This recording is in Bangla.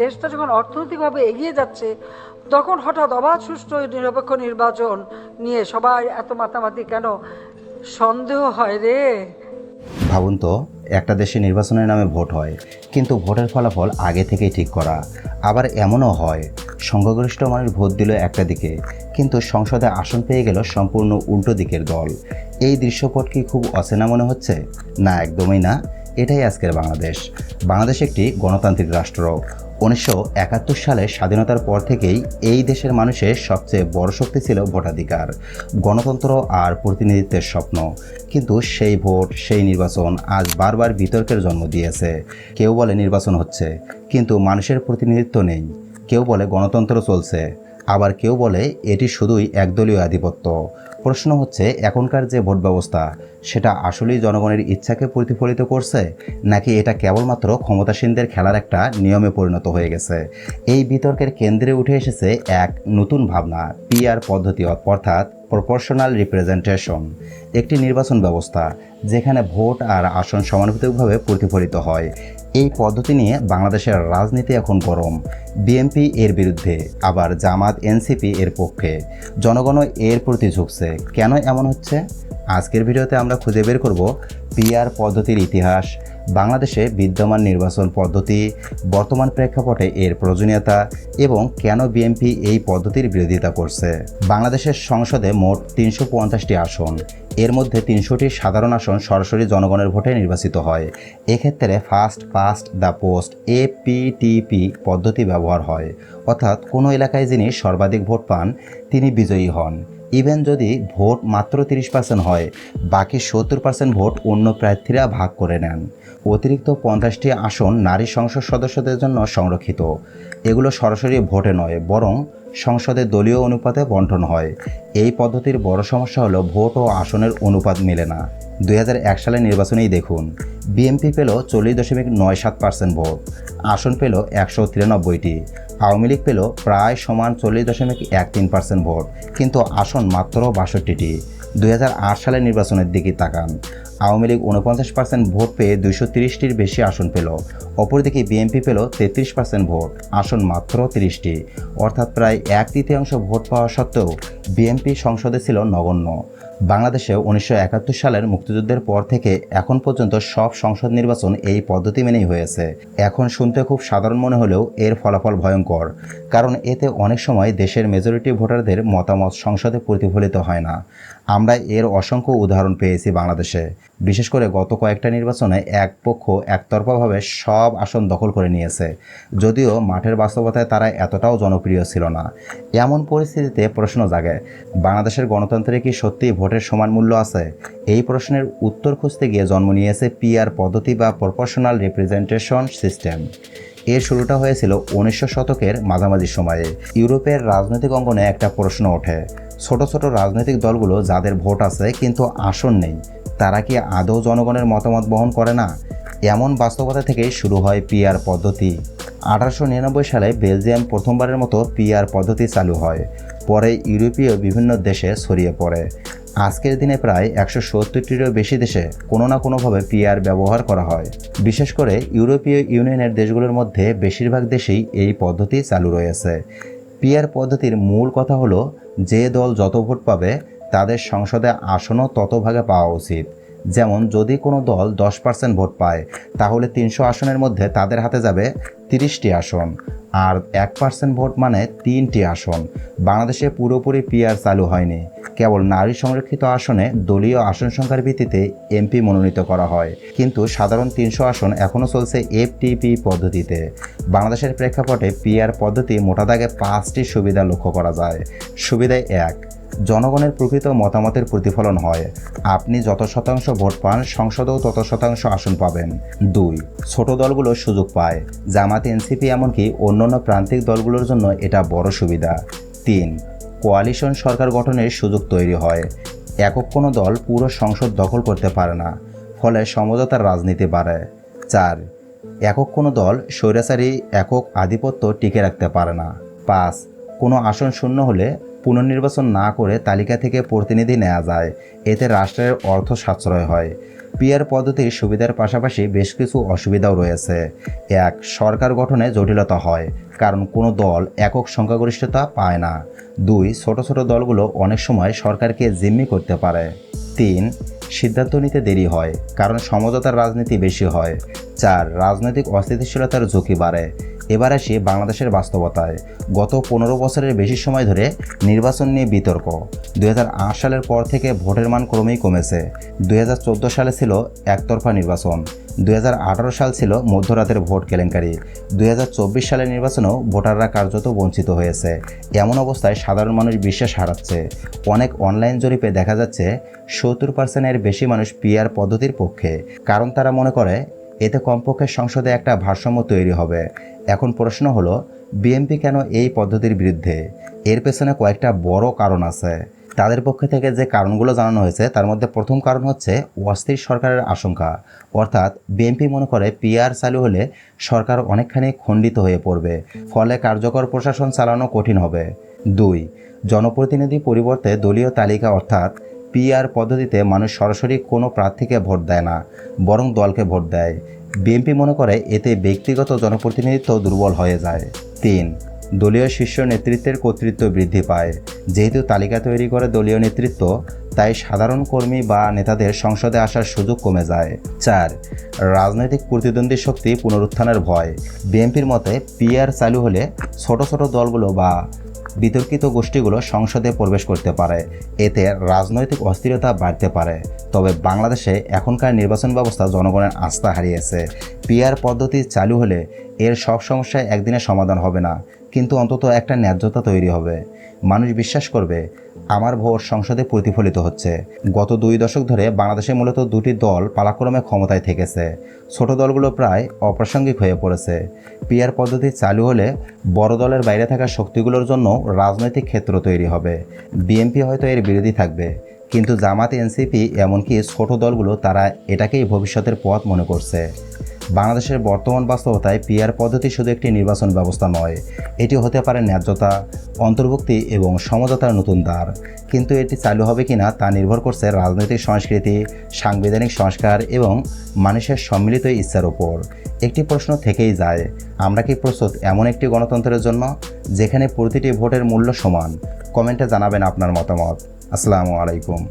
দেশটা যখন অর্থনৈতিকভাবে এগিয়ে যাচ্ছে, তখন হঠাৎ অবাধ, সুষ্ঠু নিরপেক্ষ নির্বাচন নিয়ে সবাই এত মাতামাতি কেন? সন্দেহ হয় রে। ভাবুন তো, একটা দেশে নির্বাচনের নামে ভোট হয়, কিন্তু ভোটের ফলাফল আগে থেকেই ঠিক করা। আবার এমনও হয়, সংখ্যাগরিষ্ঠ মানুষ ভোট দিল একটা দিকে, কিন্তু সংসদে আসন পেয়ে গেল সম্পূর্ণ উল্টো দিকের দল। এই দৃশ্যপট কি খুব অচেনা মনে হচ্ছে? না, একদমই না। এটাই আজকের বাংলাদেশ। বাংলাদেশ একটি গণতান্ত্রিক রাষ্ট্র। উনিশশো একাত্তর সালে স্বাধীনতার পর থেকেই এই দেশের মানুষের সবচেয়ে বড় শক্তি ছিল ভোটাধিকার, গণতন্ত্র আর প্রতিনিধিত্বের স্বপ্ন। কিন্তু সেই ভোট, সেই নির্বাচন আজ বারবার বিতর্কের জন্ম দিয়েছে। কেউ বলে নির্বাচন হচ্ছে, কিন্তু মানুষের প্রতিনিধিত্ব নেই। কেউ বলে গণতন্ত্র চলছে, আবার কেউ বলে এটি শুধুই একদলীয় আধিপত্য। প্রশ্ন হচ্ছে, এখনকার যে ভোট ব্যবস্থা সেটা আসলেই জনগণের ইচ্ছাকে প্রতিফলিত করছে, নাকি এটা কেবলমাত্র ক্ষমতাসীনদের খেলার একটা নিয়মে পরিণত হয়ে গেছে? এই বিতর্কের কেন্দ্রে উঠে এসেছে এক নতুন ভাবনা পিআর পদ্ধতি অর্থাৎ প্রপোর্শনাল রিপ্রেজেন্টেশন একটি নির্বাচন ব্যবস্থা, যেখানে ভোট আর আসন সমানুপাতিকভাবে প্রতিফলিত হয়। এই পদ্ধতি নিয়ে বাংলাদেশের রাজনীতি এখন গরম। বিএনপি এর বিরুদ্ধে, আবার জামাত এনসিপি এর পক্ষে। জনগণও এর প্রতি ঝুঁকছে। কেন এমন হচ্ছে? আজকের ভিডিওতে আমরা খুঁজে বের করব পিআর পদ্ধতির ইতিহাস, বাংলাদেশে বিদ্যমান নির্বাচন পদ্ধতি, বর্তমান প্রেক্ষাপটে এর প্রয়োজনীয়তা এবং কেন বিএনপি এই পদ্ধতির বিরোধিতা করছে। বাংলাদেশের সংসদে মোট তিনশো পঞ্চাশটি আসন, এর মধ্যে তিনশোটি সাধারণ আসন সরাসরি জনগণের ভোটে নির্বাচিত হয়। এক্ষেত্রে ফার্স্ট পাস্ট দ্য পোস্ট এপিটিপি পদ্ধতি ব্যবহার হয়। অর্থাৎ কোনো এলাকায় যিনি সর্বাধিক ভোট পান, তিনি বিজয়ী হন। ইভেন যদি ভোট মাত্র তিরিশ পার্সেন্ট হয়, বাকি সত্তর পার্সেন্ট ভোট অন্য প্রার্থীরা ভাগ করে নেন। অতিরিক্ত পঞ্চাশটি আসন নারী সংসদ সদস্যদের জন্য সংরক্ষিত। এগুলো সরাসরি ভোটে নয়, বরং সংসদে দলীয় অনুপাতে বন্টন হয়। এই পদ্ধতির বড় সমস্যা হলো ভোট ও আসনের অনুপাত মেলে না। এক সালের নির্বাচনেই দেখুন, বিএনপি পেল চল্লিশ দশমিক নয় সাত পার্সেন্ট ভোট, আসন পেল একশো তিরানব্বইটি, আওয়ামী লীগ পেল প্রায় সমান চল্লিশ দশমিক এক তিন পার্সেন্ট ভোট, কিন্তু আসন মাত্র বাষট্টিটি। দুই সালের নির্বাচনের দিকে তাকান, আওয়ামী লীগ উনপঞ্চাশ পার্সেন্ট ভোট পেয়ে দুইশো তিরিশটির বেশি আসন পেল, অপরদিকে বিএনপি পেল তেত্রিশ পার্সেন্ট ভোট, আসন মাত্র তিরিশটি, অর্থাৎ প্রায় এক তৃতীয়াংশ ভোট পাওয়া সত্ত্বেও বিএনপি সংসদে ছিল নগণ্য। বাংলাদেশে উনিশশো একাত্তর সালের মুক্তিযুদ্ধের পর থেকে এখন পর্যন্ত সব সংসদ নির্বাচন এই পদ্ধতি মেনেই হয়েছে। এখন শুনতে খুব সাধারণ মনে হলেও এর ফলাফল ভয়ঙ্কর, কারণ এতে অনেক সময় দেশের মেজরিটি ভোটারদের মতামত সংসদে প্রতিফলিত হয় না। আমরা এর অসংখ্য উদাহরণ পেয়েছি বাংলাদেশে। বিশেষ করে গত কয়েকটা নির্বাচনে এক পক্ষ একতরফাভাবে সব আসন দখল করে নিয়েছে, যদিও মাঠের বাস্তবতায় তারা এতটাও জনপ্রিয় ছিল না। এমন পরিস্থিতিতে প্রশ্ন জাগে, বাংলাদেশের গণতন্ত্রে কি সত্যিই ভোটের সমান মূল্য আছে। এই প্রশ্নের উত্তর খুঁজতে গিয়ে জন্ম নিয়েছে পিআর পদ্ধতি বা প্রপোর্শনাল রিপ্রেজেন্টেশন সিস্টেম। এর শুরুটা হয়েছিল উনিশশো শতকের মাঝামাঝি সময়ে। ইউরোপের রাজনৈতিক অঙ্গনে একটা প্রশ্ন ওঠে, ছোট ছোট রাজনৈতিক দলগুলো যাদের ভোট আছে কিন্তু আসন নেই, তারা কি আদৌ জনগণের মতামত বহন করে না? এমন বাস্তবতা থেকেই শুরু হয় পিআর পদ্ধতি। আঠারোশো নিরানব্বই সালে বেলজিয়াম প্রথমবারের মতো পিআর পদ্ধতি চালু হয়। পরে ইউরোপীয় বিভিন্ন দেশে ছড়িয়ে পড়ে। আজকের দিনে প্রায় একশো সত্তরটিরও বেশি দেশে কোনো না কোনোভাবে পিআর ব্যবহার করা হয়। বিশেষ করে ইউরোপীয় ইউনিয়নের দেশগুলোর মধ্যে বেশিরভাগ দেশেই এই পদ্ধতি চালু রয়েছে। পিআর পদ্ধতির মূল কথা হলো, যে দল যত ভোট পাবে, তাদের সংসদে আসনও তত ভাগে পাওয়া উচিত। যেমন, যদি কোনো দল দশ পার্সেন্ট ভোট পায়, তাহলে তিনশো আসনের মধ্যে তাদের হাতে যাবে তিরিশটি আসন। আর এক পার্সেন্ট ভোট মানে তিনটি আসন। বাংলাদেশে পুরোপুরি পিআর চালু হয়নি। কেবল নারী সংরক্ষিত আসনে দলীয় আসন সংখ্যার ভিত্তিতে এমপি মনোনীত করা হয়। কিন্তু সাধারণ তিনশো আসন এখনও চলছে এফটিপি পদ্ধতিতে। বাংলাদেশের প্রেক্ষাপটে পিআর পদ্ধতি মোটা দাগে পাঁচটি সুবিধা লক্ষ্য করা যায়। সুবিধায় এক, জনগণের প্রকৃত মতামতের প্রতিফলন হয়। আপনি যত শতাংশ ভোট পান, সংসদেও তত শতাংশ আসন পাবেন। দুই, ছোট দলগুলো সুযোগ পায়। জামাত, এনসিপি এমনকি অন্যান্য প্রান্তিক দলগুলোর জন্য এটা বড় সুবিধা। তিন কোয়ালিশন সরকার গঠনের সুযোগ তৈরি হয়। একক কোনো দল পুরো সংসদ দখল করতে পারে না, ফলে সমঝোতার রাজনীতি বাড়ে। চার, একক কোনো দল স্বৈরাচারী একক আধিপত্য টিকে রাখতে পারে না। পাঁচ, কোনো আসন শূন্য হলে পুনর্নির্বাচন না করে তালিকা থেকে প্রতিনিধি নেওয়া যায়, এতে রাষ্ট্রের অর্থ সাশ্রয় হয়। পিয়ার পদ্ধতির সুবিধার পাশাপাশি বেশ কিছু অসুবিধাও রয়েছে। এক, সরকার গঠনে জটিলতা হয় কারণ কোনো দল একক সংখ্যাগরিষ্ঠতা পায় না। দুই, ছোট ছোট দলগুলো অনেক সময় সরকারকে জিম্মি করতে পারে। তিন, সিদ্ধান্ত নিতে দেরি হয়, কারণ সমঝোতার রাজনীতি বেশি হয়। চার, রাজনৈতিক অস্থিতিশীলতার ঝুঁকি বাড়ে। এবার আসি বাংলাদেশের বাস্তবতায়। গত পনেরো বছরের বেশি সময় ধরে নির্বাচন নিয়ে বিতর্ক। দুই হাজার আট সালের পর থেকে ভোটের মান ক্রমেই কমেছে। দুই হাজার চোদ্দ সালে ছিল একতরফা নির্বাচন। দুই হাজার আঠারো সাল ছিল মধ্যরাতের ভোট কেলেঙ্কারি। দুই হাজার চব্বিশ সালের নির্বাচনেও ভোটাররা কার্যত বঞ্চিত হয়েছে। এমন অবস্থায় সাধারণ মানুষ বিশ্বাস হারাচ্ছে। অনেক অনলাইন জরিপে দেখা যাচ্ছে, সত্তর পার্সেন্টের বেশি মানুষ পিআর পদ্ধতির পক্ষে। কারণ তারা মনে করে এতে কমপক্ষে সংসদে একটা ভারসাম্য তৈরি হবে। এখন প্রশ্ন হলো বিএনপি কেন এই পদ্ধতির বিরুদ্ধে? এর পেছনে কয়েকটা বড় কারণ আছে। তাদের পক্ষ থেকে যে কারণগুলো জানানো হয়েছে, তার মধ্যে প্রথম কারণ হচ্ছে অস্থির সরকারের আশঙ্কা। অর্থাৎ বিএনপি মনে করে পিআর চালু হলে সরকার অনেকখানি খণ্ডিত হয়ে পড়বে, ফলে কার্যকর প্রশাসন চালানো কঠিন হবে। দুই, জনপ্রতিনিধি পরিবর্তে দলীয় তালিকা, অর্থাৎ পিআর পদ্ধতিতে মানুষ সরাসরি কোনো প্রার্থীকে ভোট দেয় না, বরং দলকে ভোট দেয়। বিএনপি মনে করে এতে ব্যক্তিগত জনপ্রতিনিধিত্ব দুর্বল হয়ে যায়। তিন, দলীয় শীর্ষ নেতৃত্বের কর্তৃত্ব বৃদ্ধি পায়। যেহেতু তালিকা তৈরি করে দলীয় নেতৃত্ব, তাই সাধারণ কর্মী বা নেতাদের সংসদে আসার সুযোগ কমে যায়। চার, রাজনৈতিক প্রতিদ্বন্দ্বী শক্তি পুনরুত্থানের ভয়। বিএনপির মতে পিআর চালু হলে ছোট ছোট দলগুলো বা বিতর্কিত গোষ্ঠীগুলো সংসদে প্রবেশ করতে পারে। এতে রাজনৈতিক অস্থিরতা বাড়তে পারে। তবে বাংলাদেশে এখনকার নির্বাচন ব্যবস্থা জনগণের আস্থা হারিয়েছে। পিআর পদ্ধতি চালু হলে এর সব সমস্যায় একদিনে সমাধান হবে না। কিন্তু অন্তত একটা ন্যায্যতা তৈরি হবে। মানুষ বিশ্বাস করবে আমার ভোট সংসদে প্রতিফলিত হচ্ছে। গত দুই দশক ধরে বাংলাদেশে মূলত দুটি দল পালাক্রমে ক্ষমতায় থেকেছে। ছোট দলগুলো প্রায় অপ্রাসঙ্গিক হয়ে পড়েছে। পিআর পদ্ধতি চালু হলে বড় দলের বাইরে থাকা শক্তিগুলোর জন্য রাজনৈতিক ক্ষেত্র তৈরি হবে। বিএনপি হয়তো এর বিরোধী থাকবে, কিন্তু জামাত, এনসিপি, এমনকি ছোট দলগুলো তারা এটাকেই ভবিষ্যতের পথ মনে করছে। বাংলাদেশের বর্তমান বাস্তবতায় পিআর পদ্ধতি শুধু একটি নির্বাচন ব্যবস্থা নয় এটি হতে পারে ন্যায্যতা, অন্তর্ভুক্তি এবং সমঝোতার নতুন দ্বার। কিন্তু এটি চালু হবে কিনা তা নির্ভর করছে রাজনৈতিক সংস্কৃতি, সাংবিধানিক সংস্কার এবং মানুষের সম্মিলিত ইচ্ছার উপর। একটি প্রশ্ন থেকেই যায়, আমরা কি প্রস্তুত এমন একটি গণতন্ত্রের জন্য, যেখানে প্রতিটি ভোটের মূল্য সমান? কমেন্টে জানাবেন আপনার মতামত। আসসালামু আলাইকুম।